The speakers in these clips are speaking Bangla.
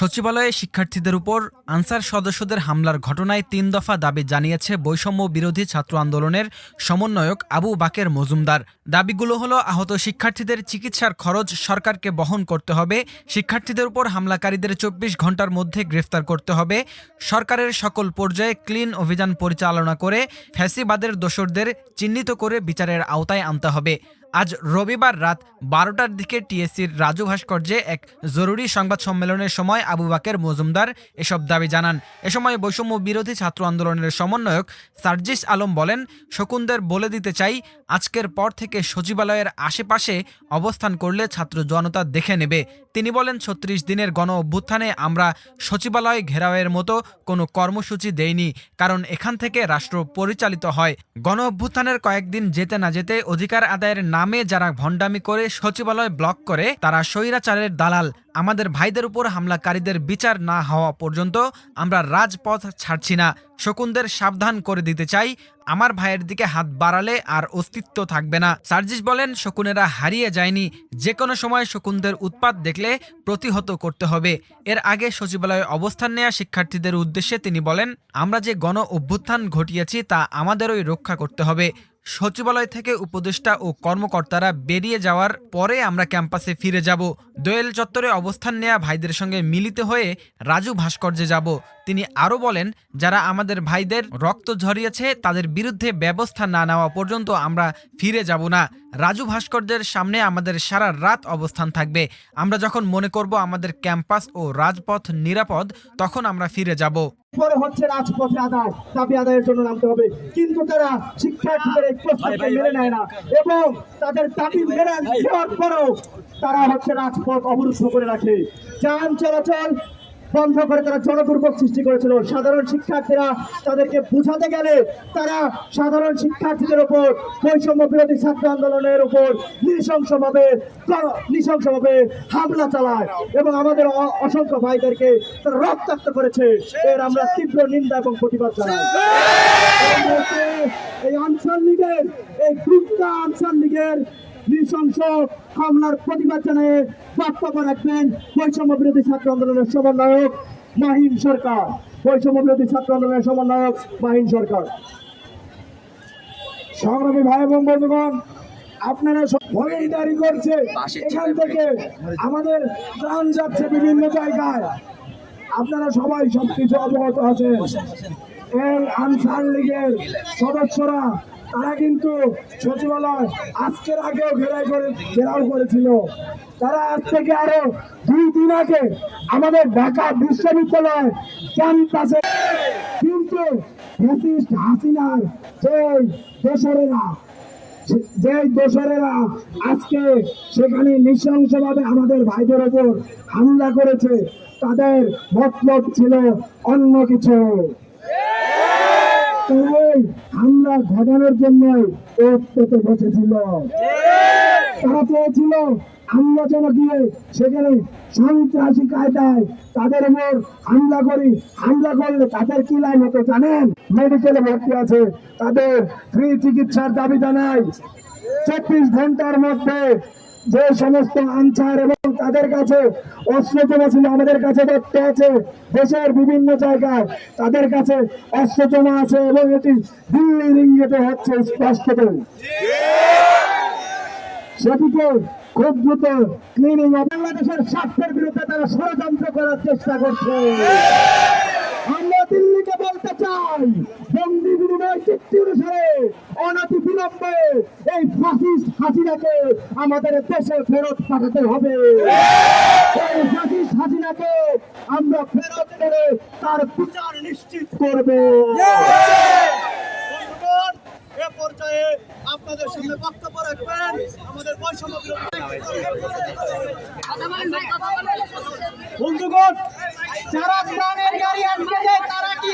সচিবালয়ে শিক্ষার্থীদের উপর আনসার সদস্যদের হামলার ঘটনায় তিন দফা দাবি জানিয়েছে বৈষম্য বিরোধী ছাত্র আন্দোলনের সমন্বয়ক আবু বাকের মজুমদার। দাবিগুলো হলো, আহত শিক্ষার্থীদের চিকিৎসার খরচ সরকারকে বহন করতে হবে, শিক্ষার্থীদের উপর হামলাকারীদের চব্বিশ ঘণ্টার মধ্যে গ্রেফতার করতে হবে, সরকারের সকল পর্যায়ে ক্লিন অভিযান পরিচালনা করে ফ্যাসিবাদের দোসরদের চিহ্নিত করে বিচারের আওতায় আনতে হবে। আজ রবিবার রাত বারোটার দিকে টিএসসির রাজু ভাস্কর্যে এক জরুরি সংবাদ সম্মেলনের সময় আবু বাকের মজুমদার এসব দাবি জানান। এ সময় বৈষম্য বিরোধী ছাত্র আন্দোলনের সমন্বয়ক সার্জিস আলম বলেন, শকুনদের বলে দিতে চাই, আজকের পর থেকে সচিবালয়ের আশেপাশে অবস্থান করলে ছাত্র জনতা দেখে নেবে। তিনি বলেন, ছত্রিশ দিনের গণ অভ্যুত্থানে আমরা সচিবালয় ঘেরাওয়ের মতো কোনো কর্মসূচি দেইনি, কারণ এখান থেকে রাষ্ট্র পরিচালিত হয়। গণ অভ্যুত্থানের কয়েকদিন যেতে না যেতে অধিকার আদায়ের নামে যারা ভণ্ডামি করে, সচিবালয় ব্লক করে, তারা স্বৈরাচারের দালাল। আমাদের ভাইদের উপর হামলাকারীদের বিচার না হওয়া পর্যন্ত আমরা রাজপথ ছাড়ছি না। শকুনদের সাবধান করে দিতে চাই। আমার ভাইয়ের দিকে হাত বাড়ালে আর অস্তিত্ব থাকবে না। সার্জিস বলেন, শকুনেরা হারিয়ে যায়নি। যে কোনো সময় শকুনদের উৎপাত দেখলে প্রতিহত করতে হবে। এর আগে সচিবালয়ে অবস্থান নেয়া শিক্ষার্থীদের উদ্দেশ্যে তিনি বলেন, আমরা যে গণ অভ্যুত্থান ঘটিয়েছি, তা আমাদেরই রক্ষা করতে হবে। সচিবালয় থেকে উপদেষ্টা ও কর্মকর্তারা বেরিয়ে যাওয়ার পরে আমরা ক্যাম্পাসে ফিরে যাব। দোয়েল চত্বরে অবস্থান নেয়া ভাইদের সঙ্গে মিলিত হয়ে রাজু ভাস্কর্যে যাব। তিনি আরও বলেন, যারা আমাদের ভাইদের রক্ত ঝরিয়েছে, তাদের বিরুদ্ধে ব্যবস্থা না নেওয়া পর্যন্ত আমরা ফিরে যাব না। রাজু ভাস্কর্যের সামনে আমাদের সারা রাত অবস্থান থাকবে। আমরা যখন মনে করব আমাদের ক্যাম্পাস ও রাজপথ নিরাপদ, তখন আমরা ফিরে যাব। পরে হচ্ছে রাজপথে আদায় দাবি আদায়ের জন্য নামতে হবে। কিন্তু তারা শিক্ষার্থীদের এই প্রস্তাবকে মেনে নেয় না এবং তাদের দাবি মেনে নেওয়ার পরেও তারা হচ্ছে রাজপথ অবরুদ্ধ করে রাখে। যান চলাচল বন্ধ করে তারা জনদুর্ভোগ সৃষ্টি করেছিল। সাধারণ শিক্ষার্থীরা তাদেরকে বোঝাতে গেলে তারা সাধারণ শিক্ষার্থীদের উপর বৈষম্য বিরোধী ছাত্র আন্দোলনের উপর নৃশংসভাবে নৃশংসভাবে হামলা চালায় এবং আমাদের অসংখ্য ভাইদেরকে তারা রক্তাক্ত করেছে। এর আমরা তীব্র নিন্দা এবং প্রতিবাদ জানাই। এই আনসার লীগের, এই গুপ্তা আনসার লীগের নৃশংস হামলার প্রতিবাদ জানিয়ে বক্তব্য রাখবেন বৈষম্য বিরোধী ছাত্র আন্দোলনের সমন্বয়ক মাহিন সরকার। বৈষম্য বিরোধী ছাত্র আন্দোলনের সমন্বয়ক মাহিন সরকার। সংগ্রামী ভাই এবং বন্ধুগণ আপনারা করছে। এখান থেকে আমাদের প্রাণ যাচ্ছে বিভিন্ন জায়গায়। আপনারা সবাই সবকিছু অবগত আছেন। এই আনসার লীগের সদস্যরা তারা কিন্তু সচিবালয় আজকের আগেও ঘেরাই করে ঘেরাও করেছিল। তারা আজ থেকে আরও দুই দিন আগে আমাদের ঢাকা বিশ্ববিদ্যালয় ক্যাম্পাসে কিন্তু ফ্যাসিস্ট হাসিনার সেই দোসরেরা যে দোসরেরা আজকে সেখানে নৃশংসভাবে আমাদের ভাইদের ওপর হামলা করেছে, তাদের মতলব ছিল অন্য কিছু। হামলা ঘটানোর জন্য বসেছিল। তারা চেয়েছিল, আমরা যেন গিয়ে সেখানে সন্ত্রাসী কায়দায় তাদের উপর হামলা করি। হামলা করলে তাদের কি লাভ হতো জানেন? মেডিকেলে ভর্তি আছে, তাদের ফ্রি চিকিৎসার দাবি জানাই। চব্বিশ ঘণ্টার মধ্যে যে সমস্ত আনসার এবং তাদের কাছে অস্ত্র ছিল, আমাদের কাছে তথ্য আছে, দেশের বিভিন্ন জায়গায় তাদের কাছে অস্ত্র আছে এবং এটি দিল্লি রিঙ্গিতে হচ্ছে স্পষ্টত সেটিকে খুব দ্রুত ক্লিনিং বাংলাদেশের স্বার্থের বিরুদ্ধে তারা ষড়যন্ত্র করার চেষ্টা করছে। আমরা দিল্লিকে বলতে চাই অনতি বিলম্বে এই হাসিনাকে আমাদের দেশে ফেরত পাঠাতে হবে। এই হাসিনাকে আমরা ফেরত করে তার বিচার নিশ্চিত করব। এ পর্যায়ে আপনাদের সামনে বক্তব্য রাখবেন। আমাদের বৈষম্য বন্ধুগণ, যারা গাড়ি তারা কি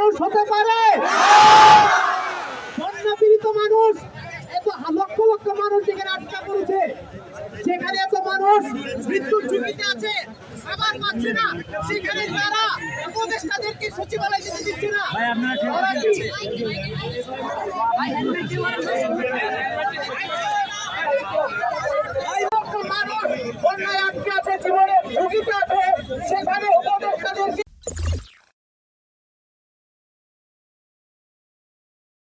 মানুষ হতে পারে বন্যা পীড়িত মানুষ এত লক্ষ লক্ষ মানুষ যেখানে আটকা পড়েছে সেখানে এত মানুষ মৃত্যুর ঝুঁকিতে আছে খাবার পাচ্ছে না সেখানে তারা উপদেষ্টাদেরকে সচিবালয় যেতে দিচ্ছে না